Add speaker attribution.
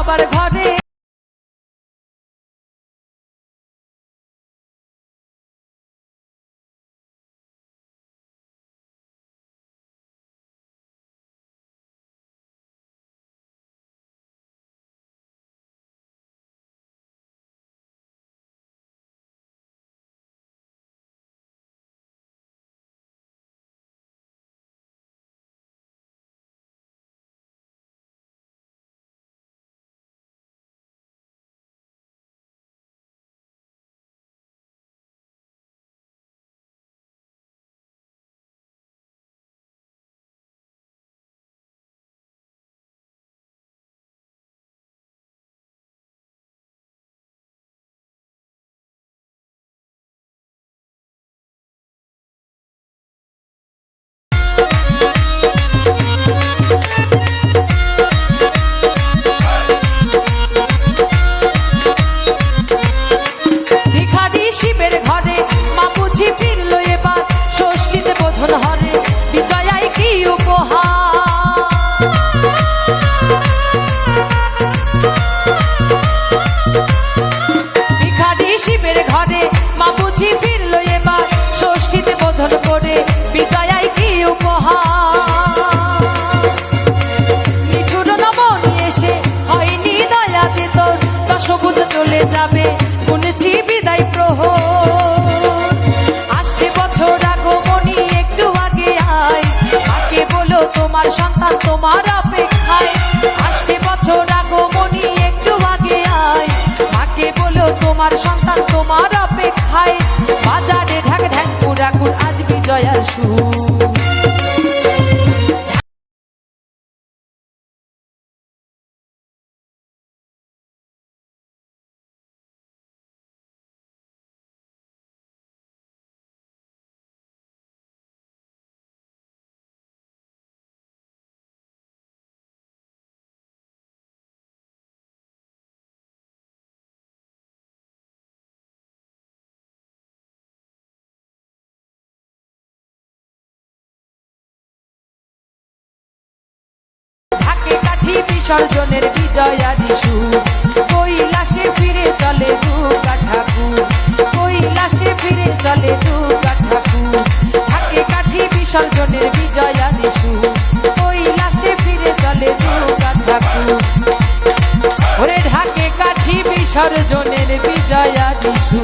Speaker 1: সবার ঘরে চলে যাবে, শুনেছি বিদায় প্রহর। আসছে বছর আগমনী, একটু আগে আয়। আগে বলো তোমার সন্তান, তোমার অপেক্ষায়? আসছে বছর আগমনী, একটু আগে আয়। আগে বলো তোমার সন্তান, তোমার অপেক্ষায়? বাজারে ঢাক ঢাক পুরাকুর আজ বিজয়ার সুর। বিসর্জনের বিজয়ারি সুর কৈলাসে ফিরে চলে দুর্গা ঠাকুর। কৈলাসে ফিরে চলে দুর্গা ঠাকুর। থাকে কাঠি বিসর্জনের বিজয়ারি সুর কৈলাসে ফিরে চলে দুর্গা ঠাকুর। ওরে ঢাকে কাঠি বিসর্জনের বিজয়ারি সুর